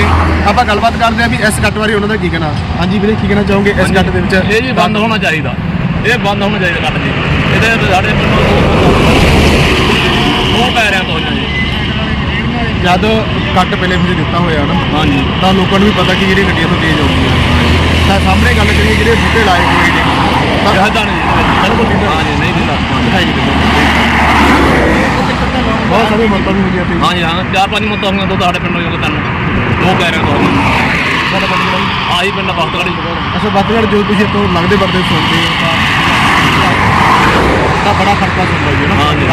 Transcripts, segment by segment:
ਨੇ ਆਪਾਂ ਗੱਲਬਾਤ ਕਰਦੇ ਆ ਵੀ ਇਸ ਕੱਟ ਬਾਰੇ ਉਹਨਾਂ ਦਾ ਕੀ ਕਹਿਣਾ। ਹਾਂਜੀ ਵੀਰੇ ਕੀ ਕਹਿਣਾ ਚਾਹੋਗੇ ਇਸ ਕੱਟ ਦੇ ਵਿੱਚ? ਇਹ ਜੀ ਬੰਦ ਹੋਣਾ ਚਾਹੀਦਾ। ਇਹ ਬੰਦ ਹੋਣਾ ਚਾਹੀਦਾ ਕੱਟ ਜੀ। ਇਹਦੇ ਸਾਡੇ ਉਹ ਪੈ ਰਿਆ ਤੋਂ ਜੀ। ਜਦ ਕੱਟ ਪਹਿਲੇ ਵੀ ਦਿੱਤਾ ਹੋਇਆ ਨਾ ਹਾਂਜੀ। ਤਾਂ ਲੋਕਾਂ ਨੂੰ ਵੀ ਪਤਾ ਕਿ ਜਿਹੜੀ ਗੱਡੀਆਂ ਤੋਂ ਤੇਜ਼ ਆਉਂਦੀ ਹੈ ਤਾਂ ਸਾਹਮਣੇ ਗੱਲ ਕਰੀਏ ਜਿਹੜੇ ਬੂਟੇ ਲਾਏ ਹੋਏ ਨੇ। ਤਾਂ ਜਹਦਾਂ ਨਹੀਂ ਬਿਲਕੁਲ ਠੀਕ ਹੈ। ਹਾਂਜੀ ਨਹੀਂ ਦਿੰਦਾ ਨਹੀਂ ਬਹੁਤ ਸਾਰੇ ਮੰਤਵ ਵੀ ਹੁੰਦੀਆਂ ਤੇ। ਹਾਂਜੀ ਹਾਂ ਚਾਰ ਪੰਜ ਮੁੱਦਾ ਹੋਈਆਂ ਦੋ ਸਾਡੇ ਪਿੰਡੋਂ ਜੋ ਤਿੰਨ। ਦੋ ਰਿਆ ਤੋਂ ਸਾਡਾ ਪਿੰਡ ਦਾ ਜੀ। ਆਹੀ ਪਿੰਡ ਬਖਤਗੜੀ ਅੱਛਾ ਬੱਤਗੜ ਜੋ ਤੁਸੀਂ ਇੱਥੋਂ ਲੱਗਦੇ ਵਰਦੇ ਸੁਣਦੇ ਹੋ ਤਾਂ ਤਾਂ ਬੜਾ ਖਰਚਾ ਹੁੰਦਾ ਜੀ ਨਾ? ਹਾਂਜੀ।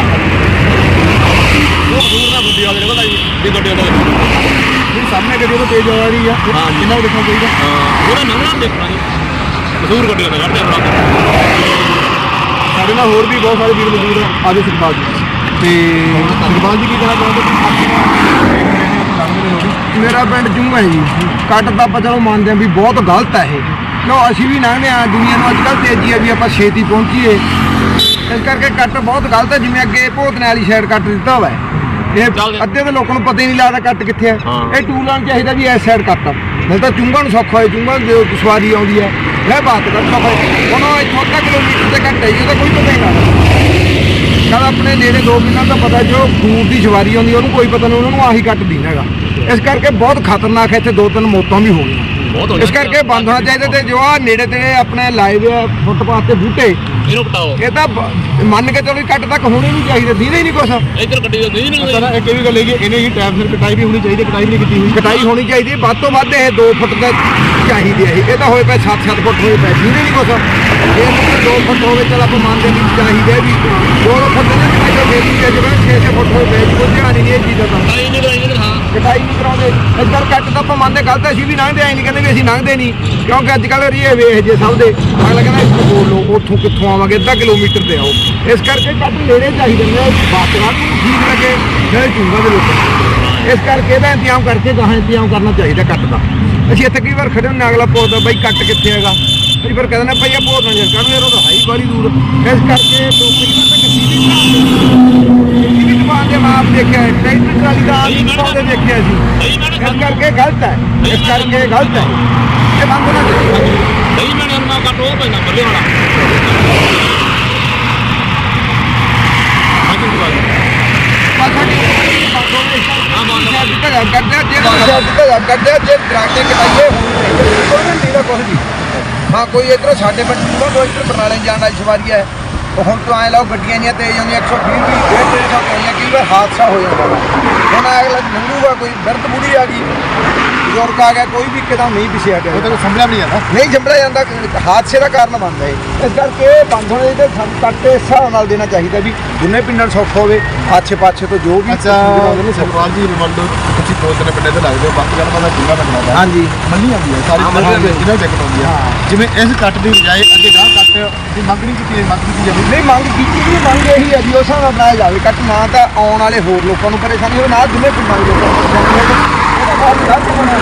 ਉਹ ਦੂਰ ਦਾ ਗੁੱਡੀ ਵਾਲੇ ਕੋਲ ਦੀ ਗੱਡੀ ਵਾਲੇ ਜਿਹੜੀ ਸਾਹਮਣੇ ਗੱਡੀ ਤੋਂ ਤੇਜ਼ ਆ ਰਹੀ ਆ। ਉਹ ਹਾਂ ਜੀ। ਕਿੰਨਾ ਕੁ ਦੇਖਣਾ ਚਾਹੀਦਾ? ਹਾਂ ਉਹਦਾ ਨੰਗਣਾ ਦੇਖਣਾ ਜੀ। ਦੂਰ ਗੱਡੀ ਵਾਲੇ ਕੱਢਦੇ ਸਾਡੇ ਨਾਲ ਹੋਰ ਵੀ ਬਹੁਤ ਸਾਰੇ ਵੀਰ ਮੌਜੂਦ ਆ। ਆਜੋ ਸੁਖਪਾਲ ਜੀ। ਤੇ ਜੀ ਕੀ ਕਹਿਣਾ ਚਾਹੁੰਦੇ ਮੇਰਾ ਪਿੰਡ ਜੂੰ ਹੈ ਜੀ। ਕੱਟ ਤਾਂ ਆਪਾਂ ਚਲੋ ਮੰਨਦੇ ਆ ਵੀ ਬਹੁਤ ਗਲਤ ਹੈ ਇਹ। ਲੋ ਅਸੀਂ ਵੀ ਲੰਘਦੇ ਆ ਦੁਨੀਆ ਨੂੰ ਅੱਜ ਕੱਲ੍ਹ ਤੇਜ਼ੀ ਆ ਵੀ ਆਪਾਂ ਛੇਤੀ ਪਹੁੰਚੀਏ। ਇਸ ਕਰਕੇ ਕੱਟ ਬਹੁਤ ਗਲਤ ਹੈ ਜਿਵੇਂ ਅੱਗੇ ਭੋਤਨੇ ਵਾਲੀ ਸਾਈਡ ਕੱਟ ਦਿੱਤਾ ਹੋਇਆ ਹੈ। ਇਹ ਅੱਧੇ ਦੇ ਲੋਕਾਂ ਨੂੰ ਪਤਾ ਹੀ ਨਹੀਂ ਲੱਗਦਾ ਕੱਟ ਕਿੱਥੇ ਹੈ। ਇਹ ਟੂ ਲਾਈਨ ਚਾਹੀਦਾ ਵੀ ਇਸ ਸਾਈਡ ਕੱਟ। ਨਹੀਂ ਤਾਂ ਚੁੰਗਾ ਨੂੰ ਸੌਖਾ ਹੋਏ ਚੁੰਗਾ ਦੇ ਸਵਾਰੀ ਆਉਂਦੀ ਹੈ। ਇਹ ਬਾਤ ਕਰ ਸੌਖਾ ਹੈ। ਹੁਣ ਉਹ ਇੱਥੋਂ ਅੱਧਾ ਕਿਲੋਮੀਟਰ ਤੇ ਕੱਟ ਹੈ ਜੀ, ਉਹਦਾ ਕੋਈ ਪਤਾ ਹੀ ਨਹੀਂ ਕੱਲ ਆਪਣੇ ਨੇੜੇ ਦੋ ਮਿੰਟਾਂ ਦਾ ਪਤਾ ਜੋ ਦੂਰ ਦੀ ਸਵਾਰੀ ਆਉਂਦੀ ਉਹਨੂੰ ਕੋਈ ਪਤਾ ਨਹੀਂ ਉਹਨਾਂ ਨੂੰ ਆਹੀ ਕੱਟ ਦਿੰਦਾ ਹੈਗਾ। ਇਸ ਕਰਕੇ ਬਹੁਤ ਖਤਰਨਾਕ ਹੈ ਇੱਥੇ ਦੋ ਤਿੰਨ ਮੌਤਾਂ ਵੀ ਹੋ ਗਈਆਂ। ਇਸ ਕਰਕੇ ਬੰਦ ਹੋਣਾ ਚਾਹੀਦਾ ਤੇ ਜੋ ਆ ਨੇੜੇ ਤੇੜੇ ਆਪਣੇ ਲਾਈਵ ਫੁੱਟਪਾਥ ਤੇ ਬੂਟੇ ਇਹਨੂੰ ਕਟਾਓ ਇਹ ਤਾਂ ਮੰਨ ਕੇ ਚਲੋ ਕੱਟ ਤੱਕ ਹੋਣੇ ਨਹੀਂ ਚਾਹੀਦੇ ਦੀਦੇ ਹੀ ਨਹੀਂ ਕੁਛ। ਇੱਧਰ ਦੇ ਨਹੀਂ ਨਹੀਂ ਇੱਕ ਇਹ ਵੀ ਗੱਲ ਹੈਗੀ ਇਹਨੇ ਹੀ ਟਾਈਮ ਸਿਰ ਕਟਾਈ ਵੀ ਹੋਣੀ ਚਾਹੀਦੀ ਕਟਾਈ ਨਹੀਂ ਕੀਤੀ ਹੋਈ ਕਟਾਈ ਹੋਣੀ ਚਾਹੀਦੀ ਹੈ ਵੱਧ ਤੋਂ ਵੱਧ ਇਹ 2 ਫੁੱਟ ਦਾ ਚਾਹੀਦੀ ਹੈ ਇਹ ਤਾਂ ਹੋਏ ਪਏ 7-7 ਫੁੱਟ ਹੋਏ ਪਏ ਦੀਦੇ ਨਹੀਂ ਕੁਛ। ਇਹ 2 ਫੁੱਟ ਹੋਵੇ ਚਲ ਆਪਾਂ ਮੰਨਦੇ ਨਹੀਂ ਚਾਹੀਦੇ ਵੀ। 2 ਫੁੱਟ ਦੇ ਨਹੀਂ ਚਾਹੀਦੇ ਫੇਰ ਵੀ ਜਿਵੇਂ 6-6 ਫੁੱਟ ਹੋਏ ਪਏ ਕੋਈ ਧਿਆਨ ਹੀ ਨਹੀਂ ਇਹ ਚੀਜ਼ ਦਾ। ਤਾਂ ਨਹੀਂ ਨਹੀਂ ਨਹੀਂ ਨਹੀਂ ਕਰਾਉਂਦੇ। ਇੱਧਰ ਕੱਟ ਤਾਂ ਆਪਾਂ ਮੰਨਦੇ ਗਲਤ ਅਸੀਂ ਵੀ ਲੰਘਦੇ ਆਏ ਨਹੀਂ, ਕਹਿੰਦੇ ਵੀ ਅਸੀਂ ਲੰਘਦੇ ਨਹੀਂ। ਕਿਉਂਕਿ ਅੱਜ ਕੱਲ੍ਹ ਰੀਏ ਵੇਖ ਜੇ ਸਭ ਦੇ। ਅਗਲਾ ਕਹਿੰਦਾ ਇੱਥੋਂ ਬੋਲ ਲਓ, ਉੱਥੋਂ ਕਿੱਥੋਂ ਆਵਾਂਗੇ, ਅੱਧਾ ਕਿਲੋਮੀਟਰ ਤੇ ਆਓ। ਇਸ ਕਰਕੇ ਕੱਟ ਨੇੜੇ ਚਾਹੀਦੇ ਨੇ ਬਾਤਵਾਂ ਨੂੰ ਠੀਕ ਲੱਗੇ ਜਿਹੜੇ ਚੁੰਗਾ ਦੇ ਲੋਕ ਇਸ ਕਰਕੇ ਇਹਦਾ ਇੰਤਜ਼ਾਮ ਕਰਕੇ ਗਾਹਾਂ ਇੰਤਜ਼ਾਮ ਕਰਨਾ ਚਾਹੀਦਾ ਕੱਟ ਦਾ। ਅਸੀਂ ਇੱਥੇ ਕਈ ਵਾਰ ਖੜੇ ਹੁੰਦੇ ਅਗਲਾ ਪੁੱਛਦਾ, ਬਈ ਕੱਟ ਕਿੱਥੇ ਹੈਗਾ? ਅਸੀਂ ਫਿਰ ਕਹਿੰਦੇ ਨੇ ਭਈ ਇਹ ਭੋਰਨਾ ਜਰ ਕਾਹਨੂੰ ਯਾਰ ਉਹ ਤਾਂ ਹੈ ਬੜੀ ਦੂਰ। ਇਸ ਕਰਕੇ ਲੋਕ ਕਈ ਕਿਸੇ ਵੀ ਕਿਸੇ ਵੀ ਦੁਕਾਨ ਦੇ ਮਾਪ ਦੇਖਿਆ, ਟਰੈਕਟਰ, ਟਰਾਲੀ ਦਾ ਦੇਖਿਆ ਇਸ ਕਰਕੇ ਗਲਤ ਹੈ। ਇਸ ਕਰਕੇ ਗਲਤ ਹੈ। ਇਹ ਬੰਦ ਹੋਣਾ ਚਾਹੀਦਾ। ਨਹੀਂ ਮੈਂ ਨਾ ਕੱਟ ਪੈਣਾ ਬੱਲੇ ਵਾਲਾ। ਦੀ ਹਾਂ ਕੋਈ ਦਾ ਕੋਈ ਇਧਰੋਂ ਸਾਡੇ ਪਿੰਡ ਤੋਂ ਕੋਈ ਇਧਰ ਬਰਨਾਲੇ ਜਾਣ ਵਾਲੀ ਸਵਾਰੀ ਹੈ। ਹੁਣ ਤੋਂ ਐ ਲਾਓ ਗੱਡੀਆਂ ਨਹੀਂ ਤੇਜ਼ ਆਉਂਦੀਆਂ 120 ਵੀ 150 ਪਈਆਂ ਕਈ ਵਾਰ ਹਾਦਸਾ ਹੋ ਜਾਂਦਾ ਲੰਘੂਗਾ ਕੋਈ ਬਿਰਧ ਬੁੜੀ ਆ ਗਈ। ਬਜ਼ੁਰਗ ਆ ਗਿਆ ਕੋਈ ਵੀ ਇੱਕਦਮ ਨਹੀਂ ਪਿਛੇ ਆ ਉਹ ਗਿਆ ਤਾਂ ਸੰਭਲਿਆ ਵੀ ਨਹੀਂ ਜਾਂਦਾ। ਨਹੀਂ ਜੰਬੜਿਆ ਜਾਂਦਾ ਹਾਦਸੇ ਦਾ ਕਾਰਨ ਬਣਦਾ ਹੈ ਇਸ ਕਰਕੇ ਇਹ ਬੰਦ ਹੋਣੇ ਚਾਹੀਦੇ ਸਾਨੂੰ ਕੱਟੇ ਹਿਸਾਬ ਨਾਲ ਦੇਣਾ ਚਾਹੀਦਾ ਵੀ ਦੁਨੇ ਪਿੰਡਾਂ ਨੂੰ ਸੌਖਾ ਹੋਵੇ ਆਛੇ ਪਾਛੇ ਤੋਂ ਜੋ ਵੀ ਨੇ ਸੁਖਪਾਲ ਜੀ ਲਓ ਤੁਸੀਂ ਦੋ ਤਿੰਨ ਪਿੰਡੇ ਤੇ ਲੱਗਦੇ ਹੋ ਬਾਕੀ ਗੱਲ ਪਤਾ ਕਿੰਨਾ ਲੱਗਣਾ ਦਾ ਹਾਂਜੀ। ਮੰਨੀ ਆਉਂਦੀ ਹੈ ਸਾਰੀ ਹਾਂ, ਮੰਨੀ ਹੈ। ਜਿਹਨਾਂ ਦਿੱਕਤ ਆਉਂਦੀ ਹੈ। ਜਿਵੇਂ ਇਸ ਕੱਟ ਦੀ ਬਜਾਏ ਅੱਗੇ ਗਾਹ ਕੱਟ ਦੀ ਮੰਗ ਨਹੀਂ ਕੀਤੀ ਮੰਗ ਕੀਤੀ ਜਾਵੇ ਨਹੀਂ ਮੰਗ ਕੀਤੀ ਨਹੀਂ ਮੰਗ ਇਹੀ ਹੈ ਵੀ ਉਸ ਹਿਸਾਬ ਨਾਲ ਬਣਾਇਆ ਜਾਵੇ। ਕੱਟ ਨਾ ਤਾਂ ਆਉਣ ਵਾਲੇ ਹੋਰ ਲੋਕਾਂ ਨੂੰ ਪਰੇਸ਼ਾਨੀ ਹੋਵੇ ਨਾ ਦੁਨੇ ਪਿੰਡਾਂ ਦੇ ਲੋਕਾਂ ਨੂੰ ਪਰੇਸ਼ਾਨੀ ਹੋਵੇ ਇਹਦਾ ਬਹੁਤ ਗਲਤ ਹੋਣਾ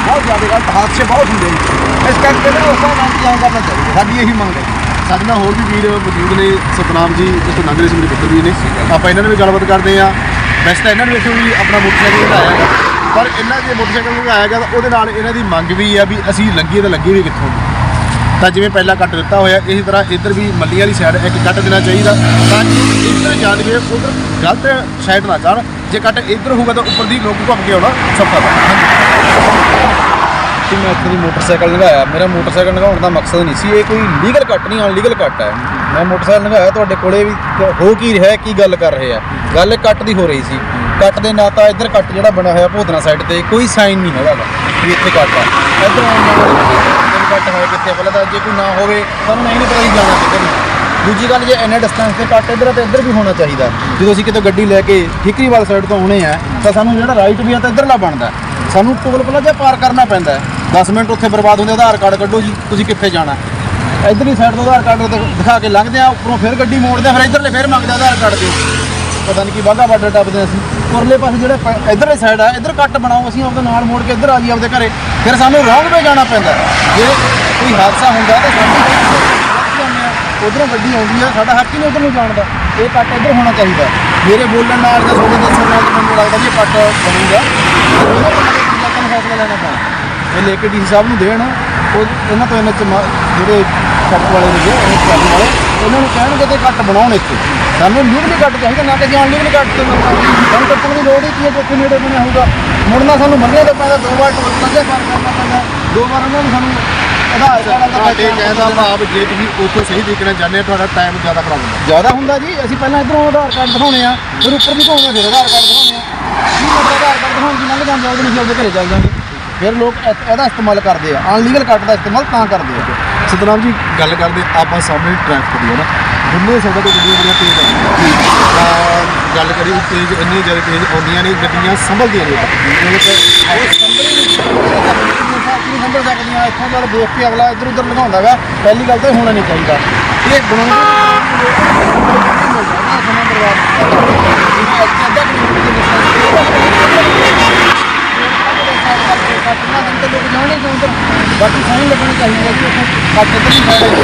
ਬਹੁਤ ਜ਼ਿਆਦਾ ਹੁੰਦੇ ਨੇ ਇਸ ਕਰਕੇ ਨਾ ਉਸ ਹਿਸਾਬ ਨਾਲ ਇੰਤਜ਼ਾਮ ਕਰਨਾ ਚਾਹੀਦਾ ਸਾਡੀ ਇਹੀ ਮੰਗ ਹੈ ਸਾਡੇ ਨਾਲ ਹੋਰ ਵੀ ਵੀਰ ਮੌਜੂਦ ਨੇ ਸਤਨਾਮ ਜੀ ਜਿੱਥੋਂ ਲੰਘ ਰਹੇ ਸੀ ਮੇਰੇ ਪੁੱਤਰ ਵੀ ਨੇ ਆਪਾਂ ਇਹਨਾਂ ਨਾਲ ਵੀ ਗੱਲਬਾਤ ਕਰਦੇ ਆ ਵੈਸੇ ਤਾਂ ਇਹਨਾਂ ਨੇ ਵੇਖੋ ਵੀ ਆਪਣਾ ਮੋਟਰਸਾਈਕਲ ਲਗਾਇਆ ਹੈਗਾ ਪਰ ਇਹਨਾਂ ਦੇ ਮੋਟਰਸਾਈਕਲ ਲਗਾਇਆ ਗਿਆ ਤਾਂ ਉਹਦੇ ਨਾਲ ਇਹਨਾਂ ਦੀ ਮੰਗ ਵੀ ਆ ਵੀ ਅਸੀਂ ਲੰਘੀਏ ਤਾਂ ਲੱਗੇ ਵੀ ਕਿੱਥੋਂ ਤਾਂ ਜਿਵੇਂ ਪਹਿਲਾਂ ਕੱਟ ਦਿੱਤਾ ਹੋਇਆ, ਇਸੇ ਤਰ੍ਹਾਂ ਇੱਧਰ ਵੀ ਮੱਲੀ ਵਾਲੀ ਸਾਈਡ ਇੱਕ ਕੱਟ ਦੇਣਾ ਚਾਹੀਦਾ ਤਾਂ ਕਿ ਇੱਧਰ ਜਾਣਗੇ ਉਧਰ ਗਲਤ ਸਾਈਡ ਨਾ ਜਾਣ। ਜੇ ਕੱਟ ਇੱਧਰ ਹੋਊਗਾ ਤਾਂ ਉੱਪਰ ਦੀ ਲੋਕ ਘੁੰਮ ਕੇ ਆਉਣਾ ਸੌਖਾ ਵਾ ਕਿ ਮੈਂ ਇੱਥੇ ਦੀ ਮੋਟਰਸਾਈਕਲ ਲੰਘਾਇਆ। ਮੇਰਾ ਮੋਟਰਸਾਈਕਲ ਲੰਘਾਉਣ ਦਾ ਮਕਸਦ ਨਹੀਂ ਸੀ। ਇਹ ਕੋਈ ਲੀਗਲ ਕੱਟ ਨਹੀਂ ਅਨਲੀਗਲ ਕੱਟ ਹੈ। ਮੈਂ ਮੋਟਰਸਾਈਕਲ ਲੰਘਾਇਆ, ਤੁਹਾਡੇ ਕੋਲੇ ਵੀ ਹੋ ਕੀ ਰਿਹਾ, ਕੀ ਗੱਲ ਕਰ ਰਹੇ ਆ? ਗੱਲ ਕੱਟ ਦੀ ਹੋ ਰਹੀ ਸੀ। ਕੱਟ ਦੇ ਨਾ ਤਾਂ ਇੱਧਰ ਕੱਟ ਜਿਹੜਾ ਬਣਿਆ ਹੋਇਆ ਭੋਦਨਾ ਸਾਈਡ ਤੇ ਕੋਈ ਸਾਈਨ ਨਹੀਂ ਹੈਗਾ ਵੀ ਇੱਥੇ ਕੱਟ ਆ। ਇੱਧਰ ਆਉਣ ਨਾਲ ਕੱਟ ਹੋਏ ਕਿੱਥੇ ਪਹਿਲਾਂ ਤਾਂ ਜੇ ਕੋਈ ਨਾ ਹੋਵੇ, ਸਾਨੂੰ ਨਹੀਂ ਪਤਾ ਵੀ ਜਾਣਾ ਕਿੱਧਰ ਨੂੰ ਦੂਜੀ ਗੱਲ ਜੇ ਇੰਨੇ ਡਿਸਟੈਂਸ ਤੇ ਕੱਟ ਇੱਧਰ ਆ ਤੇ ਇੱਧਰ ਵੀ ਹੋਣਾ ਚਾਹੀਦਾ। ਜਦੋਂ ਅਸੀਂ ਕਿਤੇ ਗੱਡੀ ਲੈ ਕੇ ਠੀਕਰੀਵਾਲ ਸਾਈਡ ਤੋਂ ਆਉਣੇ ਆ, ਤਾਂ ਸਾਨੂੰ ਜਿਹੜਾ ਰਾਈਟ ਵੀ ਆ ਤਾਂ ਇੱਧਰਲਾ ਬਣਦਾ ਸਾਨੂੰ ਟੋਲ ਪਲਾਜ਼ਾ ਪਾਰ ਕਰਨਾ ਪੈਂਦਾ ਹੈ। 10 ਮਿੰਟ ਉੱਥੇ ਬਰਬਾਦ ਹੁੰਦੇ ਆਧਾਰ ਕਾਰਡ ਕੱਢੋ ਜੀ, ਤੁਸੀਂ ਕਿੱਥੇ ਜਾਣਾ ਇੱਧਰਲੀ ਸਾਈਡ ਤੋਂ ਆਧਾਰ ਕਾਰਡ ਦਿਖਾ ਕੇ ਲੰਘਦੇ ਆ, ਉੱਪਰੋਂ ਫਿਰ ਗੱਡੀ ਮੋੜਦੇ ਆ, ਫਿਰ ਇੱਧਰਲੇ ਫਿਰ ਮੰਗਦੇ ਆ ਆਧਾਰ ਕਾਰਡ ਦਿਓ ਪਤਾ ਨਹੀਂ ਕੀ ਵਾਹਗਾ ਬਾਰਡਰ ਟੱਪਦੇ ਅਸੀਂ। ਉਰਲੇ ਪਾਸੇ ਜਿਹੜੇ ਪ- ਇੱਧਰਲੇ ਸਾਈਡ ਆ, ਇੱਧਰ ਕੱਟ ਬਣਾਓ, ਅਸੀਂ ਆਪਦੇ ਨਾਲ ਮੋੜ ਕੇ ਇੱਧਰ ਆ ਜੀ ਆਪਦੇ ਘਰੇ। ਫਿਰ ਸਾਨੂੰ ਰੌਂਗ ਵੇ ਜਾਣਾ ਪੈਂਦਾ ਜੇ ਕੋਈ ਹਾਦਸਾ ਹੁੰਦਾ ਤਾਂ ਸਾਨੂੰ ਉਧਰੋਂ ਗੱਡੀ ਆਉਂਦੀ ਆ, ਸਾਡਾ ਹੱਕ ਹੀ ਨਹੀਂ ਉਧਰ ਨੂੰ ਜਾਣ ਦਾ। ਇਹ ਕੱਟ ਇੱਧਰ ਹੋਣਾ ਚਾਹੀਦਾ। ਮੇਰੇ ਬੋਲਣ ਨਾਲ ਜਾਂ ਤੁਹਾਡੇ ਦੱਸਣ ਨਾਲ ਤਾਂ ਮੈਨੂੰ ਲੱਗਦਾ ਵੀ ਇਹ ਕੱਟ ਬਣੂਗਾ। ਉਹਨਾਂ ਤੋਂ ਕੀ ਫੈਸਲਾ ਲੈਣਾ ਪੈਣਾ। ਇਹ ਲੈ ਕੇ ਡੀਸੀ ਸਾਹਿਬ ਨੂੰ ਦੇਣ, ਉਹ ਇਹਨਾਂ ਤੋਂ ਇਹਨਾਂ ਚ ਮ- ਜਿਹੜੇ ਕੱਟ ਵਾਲੇ ਨੇ ਉਹ ਚੱਲਣ ਵਾਲੇ, ਉਹਨਾਂ ਨੂੰ ਕਹਿਣਗੇ ਤੇ ਕੱਟ ਬਣਾਉਣ ਇੱਥੇ। ਸਾਨੂੰ ਲੀਗਲੀ ਕੱਟ ਚਾਹੀਦਾ, ਨਾ ਕਿ ਜਾਂ ਲੀਗਲੀ ਕੱਟ ਤੇ ਸਾਨੂੰ ਕੱਟਣ ਦੀ ਲੋੜ ਹੀ ਕੀ ਹੈ, ਜੇ ਇੱਥੇ ਨੇੜੇ ਬਣਿਆ ਹੋਊਗਾ। ਮੁੜਨਾ ਸਾਨੂੰ ਮੰਨਿਆ ਤਾਂ ਪੈਦਾ, ਦੋ ਵਾਰ ਟੋਲ ਪਲਾਜ਼ਾ ਪਾਰ ਕਰਨਾ ਪੈਂਦਾ। ਦੋ ਵਾਰ ਉਹਨਾਂ ਨੂੰ ਸਾਨੂੰ ਆਧਾਰ ਕਾਰਡ ਦਾ ਤੁਹਾਡੇ ਕਹਿੰਦਾ ਭਾਵ ਜੇ ਤੁਸੀਂ ਉੱਥੋਂ ਸਹੀ ਦੇਖਣਾ ਚਾਹੁੰਦੇ ਆ ਤੁਹਾਡਾ ਟਾਈਮ ਜ਼ਿਆਦਾ ਖਰਾਬ ਹੁੰਦਾ। ਜ਼ਿਆਦਾ ਹੁੰਦਾ ਜੀ ਅਸੀਂ ਪਹਿਲਾਂ ਇਧਰੋਂ ਆਧਾਰ ਕਾਰਡ ਦਿਖਾਉਣੇ ਆ ਫਿਰ ਉੱਪਰ ਦੀ ਘੁੰਮਦੇ ਫਿਰ ਆਧਾਰ ਕਾਰਡ ਦਿਖਾਉਣੇ ਆ। ਕੀ ਮਤਲਬ ਆਧਾਰ ਕਾਰਡ ਦਿਖਾਉਣ ਦੀ ਲੰਘ ਜਾਂਦੇ ਉਹਦੇ ਨਹੀਂ ਉਹਦੇ ਘਰੇ ਚੱਲ ਜਾਂਗੇ। ਫਿਰ ਲੋਕ ਇਹ- ਇਹਦਾ ਇਸਤੇਮਾਲ ਕਰਦੇ ਆ ਅਨਲੀਗਲ ਕੱਟ ਦਾ ਇਸਤੇਮਾਲ ਤਾਂ ਕਰਦੇ ਆ। ਸਤਨਾਮ ਜੀ ਗੱਲ ਕਰਦੇ ਆਪਾਂ ਸਾਹਮਣੇ ਟ੍ਰੈਫਿਕ ਦੀ ਹੈ ਨਾ? ਦੋਨੇ ਸਾਈਡਾਂ ਤੋਂ ਗੱਡੀਆਂ ਬੜੀਆਂ ਤੇਜ਼ ਆਉਂਦੀਆਂ ਤਾਂ ਗੱਲ ਕਰੀ ਵੀ ਤੇਜ਼ ਇੰਨੀ ਜ਼ਿਆਦਾ ਤੇਜ਼ ਆਉਂਦੀਆਂ ਨੇ ਗੱਡੀਆਂ ਸੰਭਲਦੀਆਂ ਨੇ ਜਿਵੇਂ ਕਿ ਉਹ ਸੰਭਲ ਨਹੀਂ। ਸੰਭਲ ਸਕਦੀਆਂ ਇੱਥੋਂ ਨਾਲ ਦੇਖ ਕੇ ਅਗਲਾ ਇੱਧਰ ਉੱਧਰ ਲਗਾਉਂਦਾ ਗਾ। ਪਹਿਲੀ ਗੱਲ ਤਾਂ ਇਹ ਹੋਣਾ ਨਹੀਂ ਚਾਹੀਦਾ। ਇਹ ਬਣਾਉਂਦੇ ਸਮਾਂ ਬਰਬਾਦ ਕੀਤਾ ਅੱਧਾ ਕਿੰਨਾ ਦਿਨ ਬਾਕੀ ਸਾਈਨ ਲੱਗਣੀ ਚਾਹੀਦਾ ਹੈ ਕਿ ਉੱਥੇ ਕੱਟ ਇੱਧਰ ਨਹੀਂ ਸਾਈਡ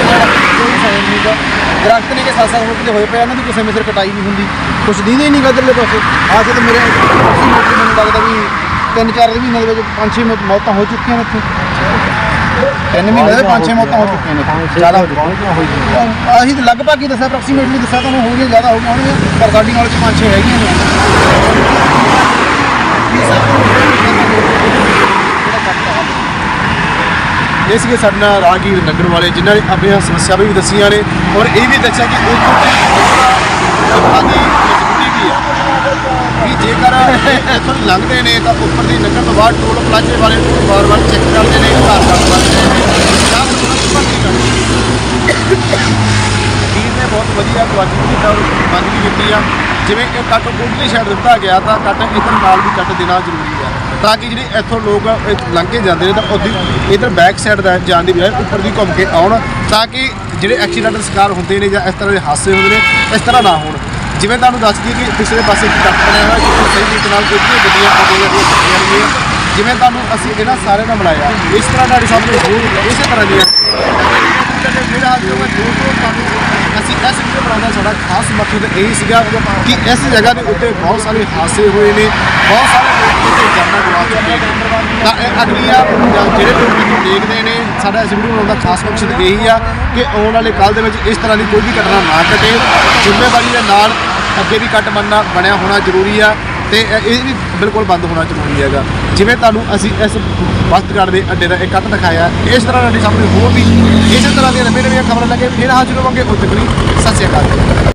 ਕੋਈ ਸਾਈਨ ਨਹੀਂ ਗਾ ਦਰਖਤ ਨੇ ਕਿ ਸਾਸਾ ਫੁੱਟ ਦੇ ਹੋਏ ਪਏ ਇਹਨਾਂ ਦੀ ਕਿਸੇ ਮਿਸਰ ਕਟਾਈ ਨਹੀਂ ਹੁੰਦੀ। ਕੁਛ ਦੀਦੇ ਹੀ ਨਹੀਂ ਗਾ ਇੱਧਰਲੇ ਪਾਸੇ। ਆਹ ਤੇ ਮੇਰੇ ਮੋਟਰ ਮੈਨੂੰ ਲੱਗਦਾ ਵੀ ਤਿੰਨ ਚਾਰ ਦੇ ਮਹੀਨੇ ਦੇ ਵਿੱਚ ਪੰਜ ਛੇ ਮੌ- ਮੌਤਾਂ ਹੋ ਚੁੱਕੀਆਂ ਨੇ ਇੱਥੇ। ਤਿੰਨ ਮਹੀਨੇ ਦੇ ਪੰਜ ਛੇ ਮੌਤਾਂ ਹੋ ਚੁੱਕੀਆਂ ਨੇ ਇੱਥੇ। ਜ਼ਿਆਦਾ ਹੋ ਚੁੱਕੀਆਂ ਅਸੀਂ ਤਾਂ ਲਗਭਗ ਹੀ ਦੱਸਿਆ ਅਪਰੋਕਸੀਮੇਟਲੀ ਦੱਸਿਆ ਤੁਹਾਨੂੰ ਹੋ ਗਈਆਂ ਜ਼ਿਆਦਾ ਹੋ ਗਈਆਂ ਹੋਣਗੀਆਂ ਪਰ ਸਾਡੀ ਨਾਲ ਚ ਪੰਜ ਛੇ ਹੈਗੀਆਂ ਨੇ। ਇਹ ਸੀਗੇ ਸਾਡੇ ਨਾਲ ਰਾਹਗੀਰ ਨਗਰ ਵਾਲੇ ਜਿਨ੍ਹਾਂ ਨੇ ਆਪਣੀਆਂ ਸਮੱਸਿਆਵਾਂ ਵੀ ਦੱਸੀਆਂ ਨੇ ਔਰ ਇਹ ਵੀ ਦੱਸਿਆ ਕਿ ਉੱਥੋਂ ਲੋਕਾਂ ਦੀ ਮਜਬੂਰੀ ਕੀ ਹੈ ਵੀ ਜੇਕਰ ਇਹ ਇੱਥੋਂ ਦੀ ਲੰਘਦੇ ਨੇ ਤਾਂ ਉੱਪਰ ਦੀ ਲੰਘਣ ਤੋਂ ਬਾਅਦ ਟੋਲ ਪਲਾਜ਼ੇ ਵਾਲੇ ਨੂੰ ਵਾਰ-ਵਾਰ ਚੈੱਕ ਕਰਦੇ ਨੇ, ਘਰ ਕਾਰਡ ਬਣਦੇ ਨੇ ਜਾਂ ਫਿਰ ਭਰਤੀ ਕਰਦੇ ਵੀਰ ਨੇ ਬਹੁਤ ਵਧੀਆ ਕੁਆਲਿਟੀ ਦੀ ਬੰਦ ਵੀ ਦਿੱਤੀ ਆ। ਜਿਵੇਂ ਇਹ ਕੱਟ ਉਧਰਲੀ ਸਾਈਡ ਦਿੱਤਾ ਗਿਆ, ਤਾਂ ਕੱਟ ਇੱਧਰ ਨਾਲ ਵੀ ਕੱਟ ਦੇਣਾ ਜ਼ਰੂਰੀ ਆ। ਤਾਂ ਕਿ ਜਿਹੜੇ ਇੱਥੋਂ ਲੋਕ ਇਹ ਲੰਘ ਕੇ ਜਾਂਦੇ ਨੇ, ਤਾਂ ਉਹਦੀ ਇੱਧਰ ਬੈਕ ਸਾਈਡ ਦਾ ਜਾਣ ਦੀ ਬਜਾਏ ਉੱਪਰ ਦੀ ਘੁੰਮ ਕੇ ਆਉਣ, ਤਾਂ ਕਿ ਜਿਹੜੇ ਐਕਸੀਡੈਂਟ ਸ਼ਿਕਾਰ ਹੁੰਦੇ ਨੇ ਜਾਂ ਇਸ ਤਰ੍ਹਾਂ ਦੇ ਹਾਦਸੇ ਹੁੰਦੇ ਨੇ, ਇਸ ਤਰ੍ਹਾਂ ਨਾ ਹੋਣ। ਜਿਵੇਂ ਤੁਹਾਨੂੰ ਦੱਸ ਦਈਏ ਕਿ ਪਿਛਲੇ ਪਾਸੇ ਇੱਕ ਕੱਟ ਬਣਿਆ ਹੋਇਆ, ਜਿੱਥੇ ਸਹੀ ਤਰੀਕੇ ਨਾਲ ਜਿਹੜੀਆਂ ਗੱਡੀਆਂ ਆਉਂਦੀਆਂ ਜਾਂਦੀਆਂ ਚੱਲੀਆਂ ਰਹੀਆਂ ਜਿਵੇਂ ਤੁਹਾਨੂੰ ਅਸੀਂ ਇਹਨਾਂ ਸਾਰਿਆਂ ਦਾ ਮਿਲਾਇਆ ਇਸ ਤਰ੍ਹਾਂ ਤੁਹਾਡੇ ਸਾਹਮਣੇ ਜ਼ਰੂਰ, ਇਸੇ ਤਰ੍ਹਾਂ ਦੀਆਂ ਜਿਹੜਾ ਅੱਜ ਮੈਂ ਦੋ ਤੋਂ ਤੁਹਾਨੂੰ ਅਸੀਂ ਇਸ ਵੀਡੀਓ ਬਣਾਉਣ ਦਾ ਸਾਡਾ ਖਾਸ ਮਕਸਦ ਇਹ ਸੀਗਾ ਕਿ ਇਸ ਜਗ੍ਹਾ ਦੇ ਉੱਤੇ ਬਹੁਤ ਸਾਰੇ ਹਾਦਸੇ ਹੋਏ ਨੇ, ਬਹੁਤ ਸਾਰੇ ਲੋਕ ਇੱਥੇ ਜਾਨਾਂ ਗਵਾ ਚੁੱਕੇ ਨੇ। ਤਾਂ ਇਹ ਅਗਲੀਆਂ ਜਾਂ ਜਿਹੜੇ ਲੋਕ ਮੈਨੂੰ ਦੇਖਦੇ ਨੇ, ਸਾਡਾ ਇਸ ਵੀਡੀਓ ਬਣਾਉਣ ਦਾ ਖਾਸ ਮਕਸਦ ਇਹੀ ਆ ਕਿ ਆਉਣ ਵਾਲੇ ਕੱਲ ਦੇ ਵਿੱਚ ਇਸ ਤਰ੍ਹਾਂ ਦੀ ਕੋਈ ਵੀ ਘਟਨਾ ਨਾ ਘਟੇ। ਜ਼ਿੰਮੇਵਾਰੀ ਦੇ ਨਾਲ ਅੱਗੇ ਵੀ ਕੱਟ ਬੰਨਾ ਬਣਿਆ ਹੋਣਾ ਜ਼ਰੂਰੀ ਆ ਤੇ ਇਹ ਵੀ ਬਿਲਕੁਲ ਬੰਦ ਹੋਣਾ ਜ਼ਰੂਰੀ ਹੈਗਾ। ਜਿਵੇਂ ਤੁਹਾਨੂੰ ਅਸੀਂ ਇਸ ਵਸਤਗੜ ਦੇ ਅੱਡੇ ਦਾ ਇਹ ਕੱਟ ਦਿਖਾਇਆ, ਇਸ ਤਰ੍ਹਾਂ ਸਾਡੇ ਸਾਹਮਣੇ ਹੋਰ ਵੀ ਇਸੇ ਤਰ੍ਹਾਂ ਦੀਆਂ ਨਵੀਆਂ ਨਵੀਆਂ ਖਬਰਾਂ ਲੱਗੇ ਕੇ ਫਿਰ ਹਾਜ਼ਰ ਹੋਵਾਂਗੇ। ਉਦੋਂ ਤੱਕ ਲਈ ਸਤਿ ਸ਼੍ਰੀ ਅਕਾਲ।